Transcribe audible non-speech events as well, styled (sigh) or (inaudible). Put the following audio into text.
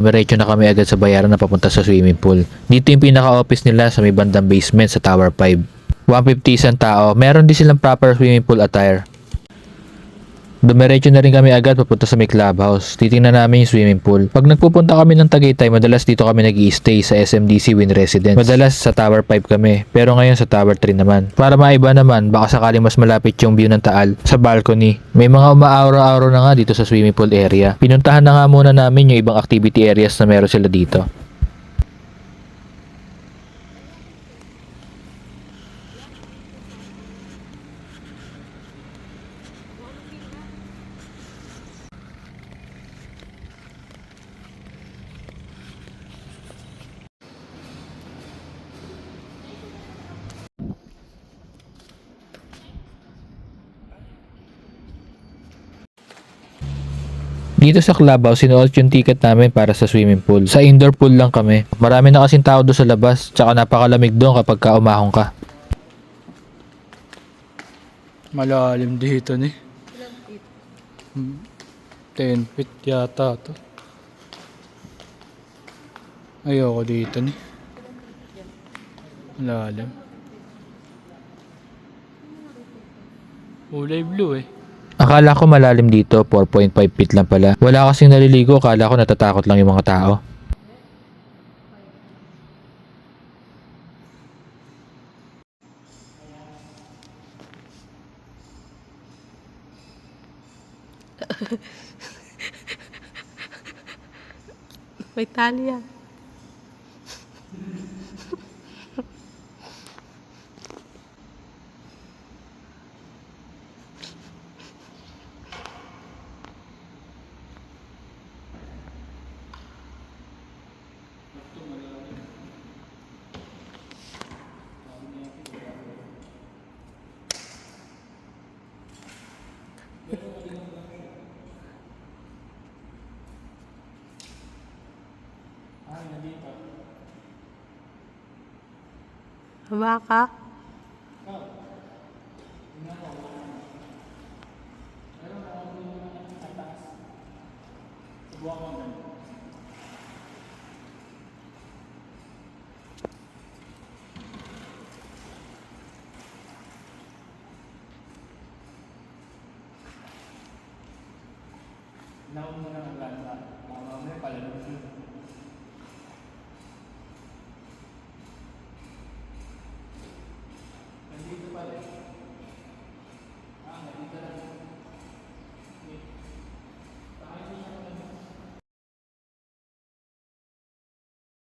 Diretso na kami agad sa bayaran na papunta sa swimming pool. Dito yung pinaka-office nila sa may bandang basement sa Tower 5. 150 isang tao. Meron din silang proper swimming pool attire. Dumiretso na rin kami agad papunta sa may clubhouse. Titingnan namin yung swimming pool. Pag nagpupunta kami ng Tagaytay, madalas dito kami nag stay sa SMDC Win Residence. Madalas sa Tower 5 kami, pero ngayon sa Tower 3 naman. Para maiba naman, baka sakaling mas malapit yung view ng Taal sa balcony. May mga umaauro-auro na nga dito sa swimming pool area. Pinuntahan na nga muna namin yung ibang activity areas na meron sila dito. Dito sa clubhouse, sinuot yung ticket namin para sa swimming pool. Sa indoor pool lang kami. Marami na kasing tao doon sa labas, tsaka napakalamig doon kapag ka umahon ka. Malalim dito ni. Hmm, 10 feet yata to. Ayoko dito ni. Malalim. Kulay blue eh. Akala ko malalim dito, 4.5 feet lang pala. Wala kasing naliligo, akala ko natatakot lang yung mga tao. (laughs) May tali yan. Diba, Baka. Now, muna ang ganda. Mamamaya pala nung